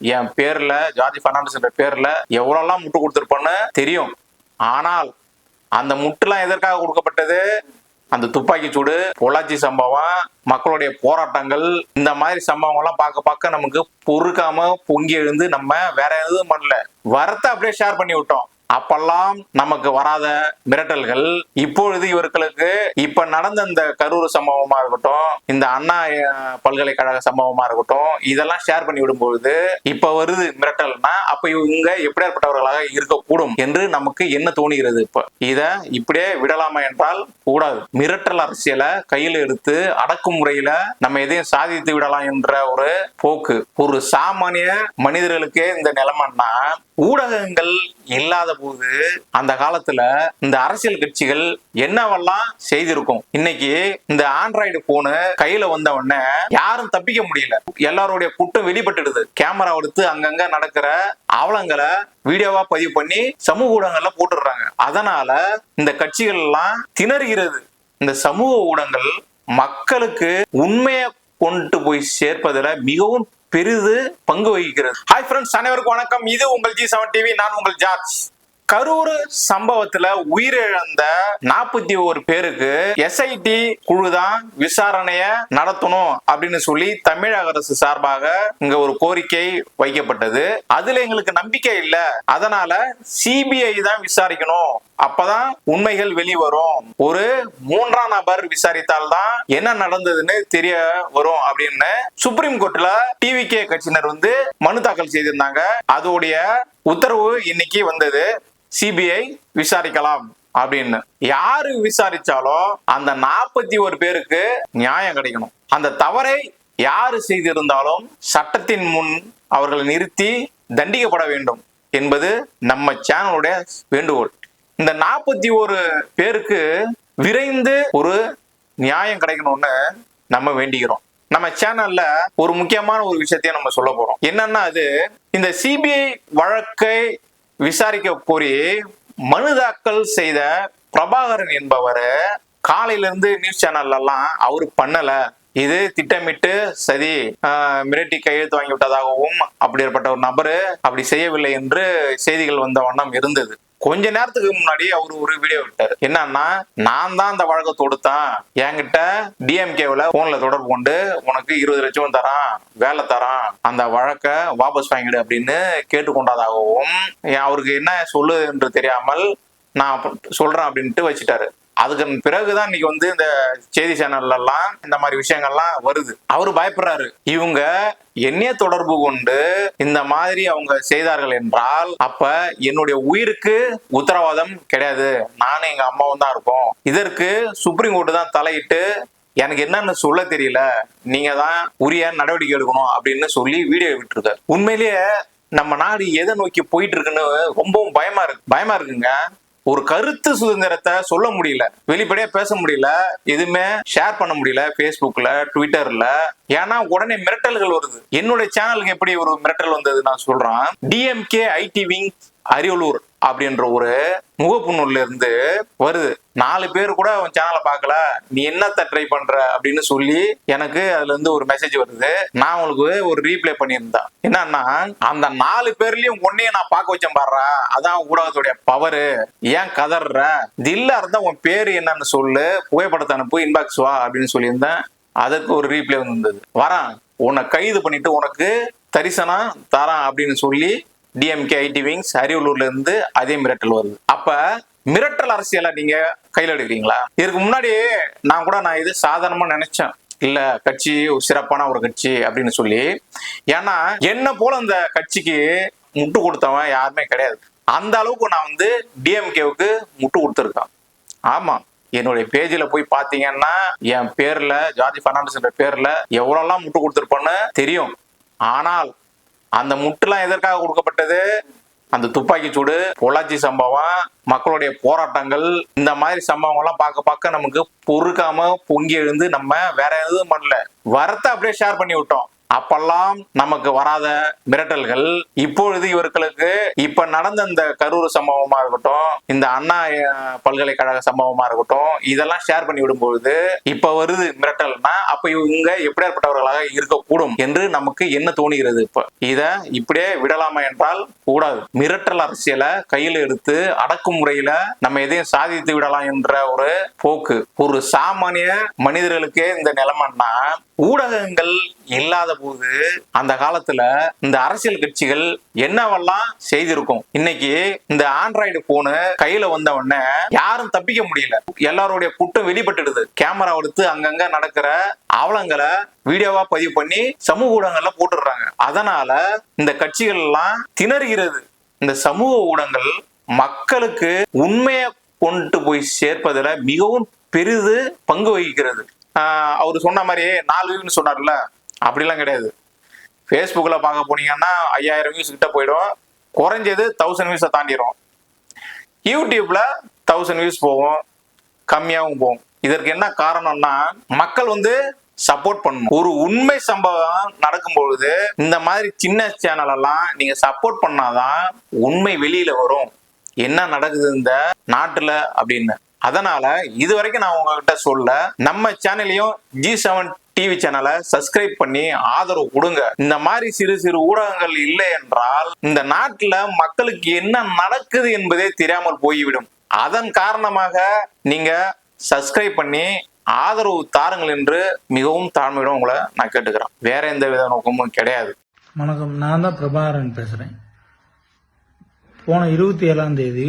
என் பேர்ல ஜார்ஜ் பெர்னாண்டஸ் என்ற பேர்ல எவ்வளவுலாம் முட்டு கொடுத்துருப்போன்னு தெரியும். ஆனால் அந்த முட்டுலாம் எதற்காக கொடுக்கப்பட்டது? அந்த துப்பாக்கி சூடு பொள்ளாச்சி சம்பவம் மக்களுடைய போராட்டங்கள் இந்த மாதிரி சம்பவங்கள்லாம் பார்க்க பார்க்க நமக்கு பொறுக்காம பொங்கி எழுந்து நம்ம வேற எதுவும் பண்ணல. வரத்தை அப்படியே ஷேர் பண்ணி விட்டோம். அப்பெல்லாம் நமக்கு வராத மிரட்டல்கள் இப்பொழுது இவர்களுக்கு இப்ப நடந்த இந்த கரூர் சம்பவமா இருக்கட்டும் இந்த அண்ணா பல்கலைக்கழக சம்பவமா இருக்கட்டும் இதெல்லாம் ஷேர் பண்ணி விடும்பொழுது இப்ப வருது மிரட்டல்னா அப்ப இவங்க எப்படியாப்பட்டவர்களாக இருக்கக்கூடும் என்று நமக்கு என்ன தோணுகிறது இப்ப? இத இப்படியே விடலாமா என்றால் கூடாது. மிரட்டல் அரசியலை கையில் எடுத்து அடக்குமுறையில நம்ம எதையும் சாதித்து விடலாம் என்ற ஒரு போக்கு. ஒரு சாமானிய மனிதர்களுக்கே இந்த நிலைமைன்னா ஊடகங்கள் இல்லாத போது அந்த காலத்துல இந்த அரசியல் கட்சிகள் என்னவெல்லாம் செய்திருக்கும்? இன்னைக்கு இந்த ஆண்ட்ராய்டு போனு கையில வந்த உடனே யாரும் தப்பிக்க முடியல. எல்லாருடைய குற்றம் வெளிப்பட்டுடுது. கேமரா எடுத்து அங்கங்க நடக்கிற அவலங்களை வீடியோவா பதிவு பண்ணி சமூக ஊடகங்கள்ல போட்டுடுறாங்க. அதனால இந்த கட்சிகள் எல்லாம் திணறுகிறது. இந்த சமூக ஊடகங்கள் மக்களுக்கு உண்மையை கொண்டு போய் சேர்ப்பதில் மிகவும் பெரிது பங்கு வகிக்கிறது. ஹாய் ஃப்ரெண்ட்ஸ் அனைவருக்கும் வணக்கம். இது உங்கள் ஜி செவன் டிவி நான் உங்கள் ஜார்ஜ். கரூர் சம்பவத்துல உயிரிழந்த நாற்பத்தி ஒரு பேருக்கு எஸ்ஐடி குழு தான் விசாரணைய நடத்தணும் அப்படின்னு சொல்லி தமிழக அரசு சார்பாக இங்க ஒரு கோரிக்கை வைக்கப்பட்டது. அதுல எங்களுக்கு நம்பிக்கை இல்ல. அதனால சிபிஐ தான் விசாரிக்கணும். அப்பதான் உண்மைகள் வெளிவரும். ஒரு மூன்றாம் நபர் விசாரித்தால்தான் என்ன நடந்ததுன்னு தெரிய வரும் அப்படின்னு சுப்ரீம் கோர்ட்ல டிவிகே கட்சியினர் வந்து மனு தாக்கல் செய்திருந்தாங்க. அதோடைய உத்தரவு இன்னைக்கு வந்தது. சிபிஐ விசாரிக்கலாம் அப்படின்னு. யாரு விசாரிச்சாலும் அந்த நாற்பத்தி ஒரு பேருக்கு நியாயம் கிடைக்கணும். அந்த தவறை யாரு செய்திருந்தாலும் சட்டத்தின் முன் அவர்களை நிறுத்தி தண்டிக்கப்பட வேண்டும் என்பது நம்ம சேனலுடைய வேண்டுகோள். இந்த நாற்பத்தி ஒரு பேருக்கு விரைந்து ஒரு நியாயம் கிடைக்கணும்னு நம்ம வேண்டிக்கிறோம். நம்ம சேனல்ல ஒரு முக்கியமான ஒரு விஷயத்தையும் நம்ம சொல்ல போறோம். என்னன்னா அது இந்த சிபிஐ வழக்கை விசாரிக்க கோரி மனு தாக்கல் செய்த பிரபாகரன் என்பவர் காலையிலிருந்து நியூஸ் சேனல்ல எல்லாம் அவரு பண்ணல. இது திட்டமிட்டு சதி மிரட்டி கையெழுத்து வாங்கி விட்டதாகவும் அப்படிப்பட்ட ஒரு நபரு அப்படி செய்யவில்லை என்று செய்திகள் வந்த வண்ணம் இருந்தது. கொஞ்ச நேரத்துக்கு முன்னாடி அவர் ஒரு வீடியோ விட்டார். என்னன்னா நான் தான் அந்த வழக்கை தொடுத்தான். என்கிட்ட டிஎம்கேவில் போன்ல தொடர்பு கொண்டு உனக்கு இருபது லட்சம் தரான் வேலை தரான் அந்த வழக்கை வாபஸ் வாங்கிடு அப்படின்னு கேட்டுக்கொண்டதாகவும் அவருக்கு என்ன சொல்லு என்று தெரியாமல் நான் சொல்றேன் அப்படின்ட்டு வச்சுட்டாரு. அதுக்கு பிறகுதான் இன்னைக்கு வந்து இந்த செய்தி சேனல்ல எல்லாம் இந்த மாதிரி விஷயங்கள்லாம் வருது. அவரு பயப்படுறாரு. இவங்க என்னைய தொடர்பு கொண்டு இந்த மாதிரி அவங்க செய்தார்கள் என்றால் அப்ப என்னுடைய உயிருக்கு உத்தரவாதம் கிடையாது. நானும் எங்க அம்மாவும் தான் இருக்கோம். இதற்கு சுப்ரீம் கோர்ட் தான் தலையிட்டு எனக்கு என்னன்னு சொல்ல தெரியல. நீங்க தான் உரிய நடவடிக்கை எடுக்கணும் அப்படின்னு சொல்லி வீடியோ விட்டுருக்காரு. உண்மையிலேயே நம்ம நாடு எதை நோக்கி போயிட்டு இருக்குன்னு ரொம்பவும் பயமா இருக்கு. பயமா இருக்குங்க. ஒரு கருத்து சுதந்திரத்தை சொல்ல முடியல. வெளிப்படையா பேச முடியல. எதுவுமே ஷேர் பண்ண முடியல. பேஸ்புக்ல ட்விட்டர்ல ஏன்னா உடனே மிரட்டல்கள் வருது. என்னுடைய சேனலுக்கு எப்படி ஒரு மிரட்டல் வந்தது நான் சொல்றேன். டிஎம்கே ஐடி விங் அரியலூர் அப்படின்ற ஒரு முகப்புண்ணூர்ல இருந்து வருது. நாலு பேர் கூட அவன் சேனலை பார்க்கல. நீ என்னத்த ட்ரை பண்ற அப்படின்னு சொல்லி எனக்கு அதுல இருந்து ஒரு மெசேஜ் வருது. நான் உங்களுக்கு ஒரு ரீப்ளை பண்ணியிருந்தேன். என்னன்னா அந்த நாலு பேர்லயும் ஒன்னையும் நான் பார்க்க வச்சேன் பாடுறா அதான் ஊடகத்துடைய பவரு ஏன் கதற தில்லா இருந்தா உன் பேரு என்னன்னு சொல்லு. புகைப்படத்தை அனுப்பு இன்பாக்ஸ் வா அப்படின்னு சொல்லியிருந்தேன். அதுக்கு ஒரு ரீப்ளை வந்தது. வரான். உன்னை கைது பண்ணிட்டு உனக்கு தரிசனம் தரான் அப்படின்னு சொல்லி டிஎம்கே ஐடி விங்ஸ் அரியலூர்ல இருந்து அதே மிரட்டல் வருது. அப்ப மிரட்டல் அரசியலை நீங்க கையில எடுக்கிறீங்களா? இதுக்கு முன்னாடி நான் கூட நான் இது சாதாரணமா நினைச்சேன். இல்ல கட்சி சிறப்பான ஒரு கட்சி அப்படின்னு சொல்லி. ஏன்னா என்ன போல இந்த கட்சிக்கு முட்டு கொடுத்தவன் யாருமே கிடையாது. அந்த அளவுக்கு நான் வந்து டிஎம்கேவுக்கு முட்டு கொடுத்துருக்கேன். ஆமா என்னுடைய பேஜில போய் பாத்தீங்கன்னா என் பேர்ல ஜார்ஜ் பெர்னாண்டஸ் என்ற பேர்ல எல்லாம் முட்டு கொடுத்துருப்பேன்னு தெரியும். ஆனால் அந்த முட்டுலாம் எதற்காக கொடுக்கப்பட்டது? அந்த துப்பாக்கி சூடு பொள்ளாச்சி சம்பவம் மக்களுடைய போராட்டங்கள் இந்த மாதிரி சம்பவங்கள்லாம் பார்க்க பார்க்க நமக்கு பொறுக்காம பொங்கி எழுந்து நம்ம வேற எதுவும் பண்ணல. வரத்தை அப்படியே ஷேர் பண்ணி விட்டோம். அப்பெல்லாம் நமக்கு வராத மிரட்டல்கள் இப்பொழுது இவர்களுக்கு இப்ப நடந்த இந்த கரூர் சம்பவமா இருக்கட்டும் இந்த அண்ணா பல்கலைக்கழக சம்பவமா இருக்கட்டும் இதெல்லாம் ஷேர் பண்ணி விடும்பொழுது இப்ப வருது மிரட்டல்னா அப்ப இவங்க எப்படியாப்பட்டவர்களாக இருக்கக்கூடும் என்று நமக்கு என்ன தோணுகிறது இப்ப? இத இப்படியே விடலாமா என்றால் கூடாது. மிரட்டல் அரசியலை கையில் எடுத்து அடக்குமுறையில நம்ம எதையும் சாதித்து விடலாம் என்ற ஒரு போக்கு. ஒரு சாமானிய மனிதர்களுக்கே இந்த நிலைமைன்னா ஊடகங்கள் இல்லாத போது அந்த காலத்துல இந்த அரசியல் கட்சிகள் என்னவெல்லாம் செய்திருக்கும்? இன்னைக்கு இந்த ஆண்ட்ராய்டு போனு கையில வந்த உடனே யாரும் தப்பிக்க முடியல. எல்லாருடைய குற்றம் வெளிப்பட்டுடுது. கேமரா எடுத்து அங்கங்க நடக்கிற அவலங்களை வீடியோவா பதிவு பண்ணி சமூக ஊடகங்கள்ல போட்டுடுறாங்க. அதனால இந்த கட்சிகள் எல்லாம் திணறுகிறது. இந்த சமூக ஊடகங்கள் மக்களுக்கு உண்மையை கொண்டு போய் சேர்ப்பதுல மிகவும் பெரிது பங்கு வகிக்கிறது. அவர் சொன்ன மாதிரியே நாலு வியூன்னு சொன்னார்ல அப்படிலாம் கிடையாது. ஃபேஸ்புக்கில் பார்க்க போனீங்கன்னா ஐயாயிரம் வியூஸ் கிட்ட போயிடும். குறைஞ்சது தௌசண்ட் வியூஸை தாண்டிடும் யூடியூப்ல தௌசண்ட் வியூஸ் போகும். கம்மியாகவும் போகும். இதற்கு என்ன காரணம்னா மக்கள் வந்து சப்போர்ட் பண்ணணும். ஒரு உண்மை சம்பவம் நடக்கும் பொழுது இந்த மாதிரி சின்ன சேனல் எல்லாம் நீங்க சப்போர்ட் பண்ணாதான் உண்மை வெளியில வரும். என்ன நடக்குது இந்த நாட்டுல அப்படின்னு. அதனால இது வரைக்கும் நான் உங்ககிட்ட சொல்ல நம்ம சேனலையும் ஜி செவன் டிவி சேனலை சப்ஸ்கிரைப் பண்ணி ஆதரவு கொடுங்க. இந்த மாதிரி சிறு சிறு ஊடகங்கள் இல்லை என்றால் இந்த நாட்டுல மக்களுக்கு என்ன நடக்குது என்பதே தெரியாமல் போய்விடும். அதன் காரணமாக நீங்க சப்ஸ்கிரைப் பண்ணி ஆதரவு தாருங்கள் என்று மிகவும் தாழ்மையிடம் உங்களை நான் கேட்டுக்கிறேன். வேற எந்த வித நோக்கமும் கிடையாது. வணக்கம். நான் தான் பிரபாகரன் பேசுறேன். போன இருபத்தி ஏழாம் தேதி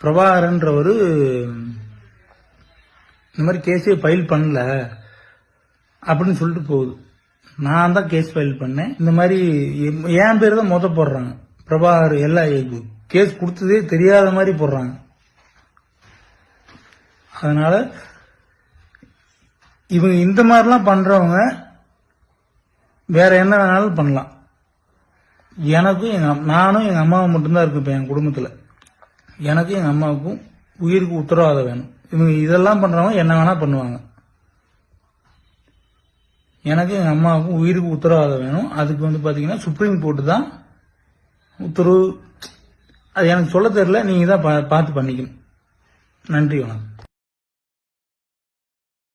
பிரபாகரன்றவர் இந்த மாதிரி கேஸே ஃபைல் பண்ணல அப்படின்னு சொல்லிட்டு போகுது. நான் தான் கேஸ் ஃபைல் பண்ணேன். இந்த மாதிரி எம்- என் பேர் தான் மொத்த போடுறாங்க. பிரபாகர் எல்லா கேஸ் கொடுத்ததே தெரியாத மாதிரி போடுறாங்க. அதனால இவங்க இந்த மாதிரிலாம் பண்றவங்க வேற என்ன வேணாலும் பண்ணலாம். எனக்கும் எங்க நானும் எங்க அம்மாவும் மட்டும்தான் இருக்கு இப்ப என் குடும்பத்துல. எனக்கும் எங்கள் அம்மாவுக்கும் உயிருக்கு உத்தரவாதம் வேணும். இவங்க இதெல்லாம் பண்ணுறவங்க என்ன வேணால் பண்ணுவாங்க. எனக்கு எங்கள் அம்மாவுக்கும் உயிருக்கு உத்தரவாதம் வேணும். அதுக்கு வந்து பார்த்தீங்கன்னா சுப்ரீம் கோர்ட்டு தான் உத்தரவு. அது எனக்கு சொல்ல தெரியல. நீங்கள் தான் பா- பார்த்து பண்ணிக்கணும். நன்றி வணக்கம்.